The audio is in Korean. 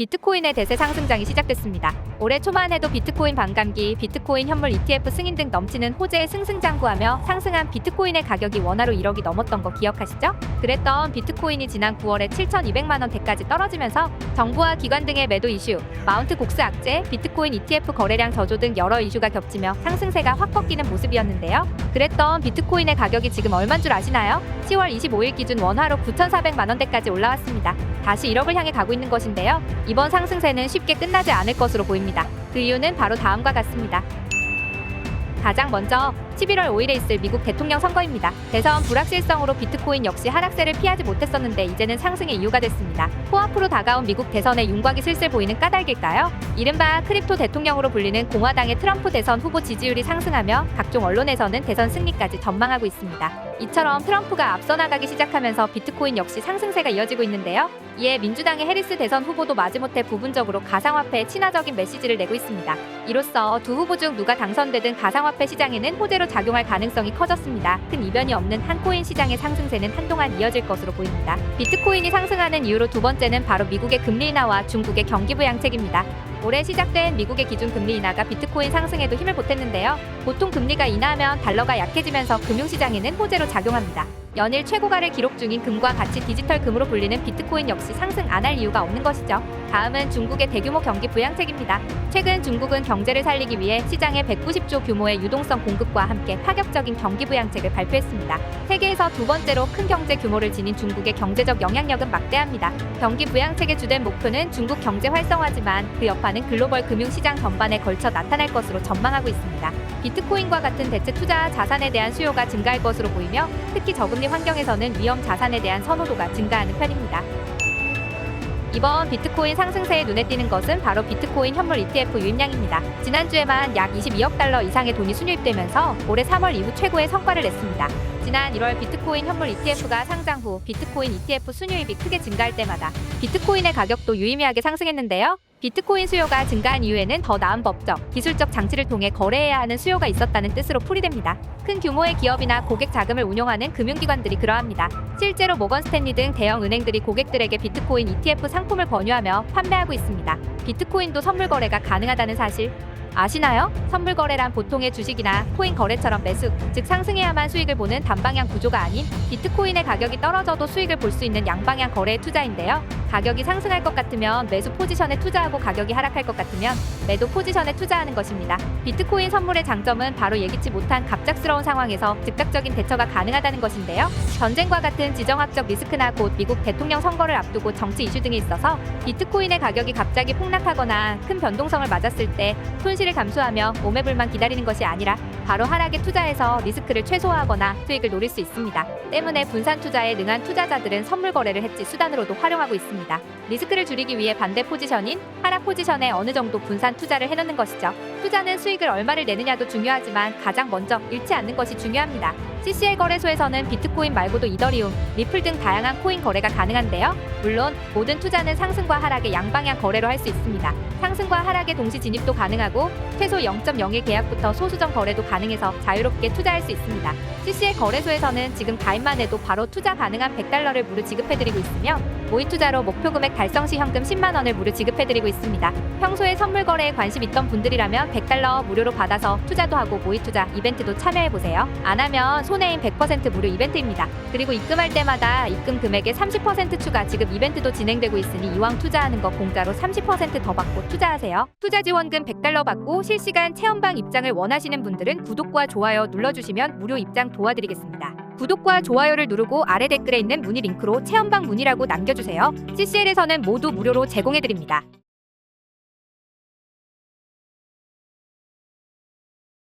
비트코인의 대세 상승장이 시작됐습니다. 올해 초만 해도 비트코인 반감기, 비트코인 현물 ETF 승인 등 넘치는 호재의 승승장구하며 상승한 비트코인의 가격이 원화로 1억이 넘었던 거 기억하시죠? 그랬던 비트코인이 지난 9월에 7,200만 원대까지 떨어지면서 정부와 기관 등의 매도 이슈, 마운트 곡스 악재, 비트코인 ETF 거래량 저조 등 여러 이슈가 겹치며 상승세가 확 꺾이는 모습이었는데요. 그랬던 비트코인의 가격이 지금 얼만 줄 아시나요? 10월 25일 기준 원화로 9,400만 원대까지 올라왔습니다. 다시 1억을 향해 가고 있는 것인데요. 이번 상승세는 쉽게 끝나지 않을 것으로 보입니다. 그 이유는 바로 다음과 같습니다. 가장 먼저 11월 5일에 있을 미국 대통령 선거입니다. 대선 불확실성으로 비트코인 역시 하락세를 피하지 못했었는데 이제는 상승의 이유가 됐습니다. 코앞으로 다가온 미국 대선의 윤곽이 슬슬 보이는 까닭일까요? 이른바 크립토 대통령으로 불리는 공화당의 트럼프 대선 후보 지지율이 상승하며 각종 언론에서는 대선 승리까지 전망하고 있습니다. 이처럼 트럼프가 앞서 나가기 시작하면서 비트코인 역시 상승세가 이어지고 있는데요. 이에 민주당의 해리스 대선 후보도 마지못해 부분적으로 가상화폐에 친화적인 메시지를 내고 있습니다. 이로써 두 후보 중 누가 당선되든 가상화폐 시장에는 호재로 작용할 가능성이 커졌습니다. 큰 이변이 없는 한 코인 시장의 상승세는 한동안 이어질 것으로 보입니다. 비트코인이 상승하는 이유로 두 번째는 바로 미국의 금리 인하와 중국의 경기 부양책입니다. 올해 시작된 미국의 기준 금리 인하가 비트코인 상승에도 힘을 보탰는데요. 보통 금리가 인하하면 달러가 약해지면서 금융시장에는 호재로 작용합니다. 연일 최고가를 기록 중인 금과 같이 디지털 금으로 불리는 비트코인 역시 상승 안 할 이유가 없는 것이죠. 다음은 중국의 대규모 경기 부양책입니다. 최근 중국은 경제를 살리기 위해 시장에 190조 규모의 유동성 공급과 함께 파격적인 경기 부양책을 발표했습니다. 세계에서 두 번째로 큰 경제 규모를 지닌 중국의 경제적 영향력은 막대합니다. 경기 부양책의 주된 목표는 중국 경제 활성화지만 그 여파 는 글로벌 금융시장 전반에 걸쳐 나타날 것으로 전망하고 있습니다. 비트코인과 같은 대체 투자 자산에 대한 수요가 증가할 것으로 보이며 특히 저금리 환경에서는 위험 자산에 대한 선호도가 증가하는 편입니다. 이번 비트코인 상승세에 눈에 띄는 것은 바로 비트코인 현물 ETF 유입량입니다. 지난주에만 약 22억 달러 이상의 돈이 순유입되면서 올해 3월 이후 최고의 성과를 냈습니다. 지난 1월 비트코인 현물 ETF가 상장 후 비트코인 ETF 순유입이 크게 증가할 때마다 비트코인의 가격도 유의미하게 상승했는데요. 비트코인 수요가 증가한 이유에는 더 나은 법적, 기술적 장치를 통해 거래해야 하는 수요가 있었다는 뜻으로 풀이됩니다. 큰 규모의 기업이나 고객 자금을 운용하는 금융기관들이 그러합니다. 실제로 모건 스탠리 등 대형 은행들이 고객들에게 비트코인 ETF 상품을 권유하며 판매하고 있습니다. 비트코인도 선물 거래가 가능하다는 사실 아시나요? 선물 거래란 보통의 주식이나 코인 거래처럼 매수, 즉 상승해야만 수익을 보는 단방향 구조가 아닌 비트코인의 가격이 떨어져도 수익을 볼 수 있는 양방향 거래 투자인데요. 가격이 상승할 것 같으면 매수 포지션에 투자하고 가격이 하락할 것 같으면 매도 포지션에 투자하는 것입니다. 비트코인 선물의 장점은 바로 예기치 못한 갑작스러운 상황에서 즉각적인 대처가 가능하다는 것인데요. 전쟁과 같은 지정학적 리스크나 곧 미국 대통령 선거를 앞두고 정치 이슈 등이 있어서 비트코인의 가격이 갑자기 폭락하거나 큰 변동성을 맞았을 때 손실을 감수하며 오매불만 기다리는 것이 아니라 바로 하락에 투자해서 리스크를 최소화하거나 수익을 노릴 수 있습니다. 때문에 분산 투자에 능한 투자자들은 선물 거래를 해지 수단으로도 활용하고 있습니다. 리스크를 줄이기 위해 반대 포지션인 하락 포지션에 어느 정도 분산 투자를 해놓는 것이죠. 투자는 수익을 얼마를 내느냐도 중요하지만 가장 먼저 잃지 않는 것이 중요합니다. CCL 거래소에서는 비트코인 말고도 이더리움, 리플 등 다양한 코인 거래가 가능한데요. 물론 모든 투자는 상승과 하락의 양방향 거래로 할 수 있습니다. 상승과 하락의 동시 진입도 가능하고 최소 0.01 계약부터 소수점 거래도 가능해서 자유롭게 투자할 수 있습니다. CCL 거래소에서는 지금 가입만 해도 바로 투자 가능한 100달러를 무료 지급해드리고 있으며 모의 투자로 목표 금액 달성 시 현금 10만 원을 무료 지급해드리고 있습니다. 평소에 선물 거래에 관심 있던 분들이라면 100달러 무료로 받아서 투자도 하고 모의 투자 이벤트도 참여해 보세요. 안 하면 손해인 100% 무료 이벤트입니다. 그리고 입금할 때마다 입금 금액의 30% 추가 지급 이벤트도 진행되고 있으니 이왕 투자하는 거 공짜로 30%더 받고 투자하세요. 투자 지원금 100달러 받고 실시간 체험방 입장을 원하시는 분들은 구독과 좋아요 눌러주시면 무료 입장 도와드리겠습니다. 구독과 좋아요를 누르고 아래 댓글에 있는 문의 링크로 체험방 문의라고 남겨주세요. CCL에서는 모두 무료로 제공해드립니다.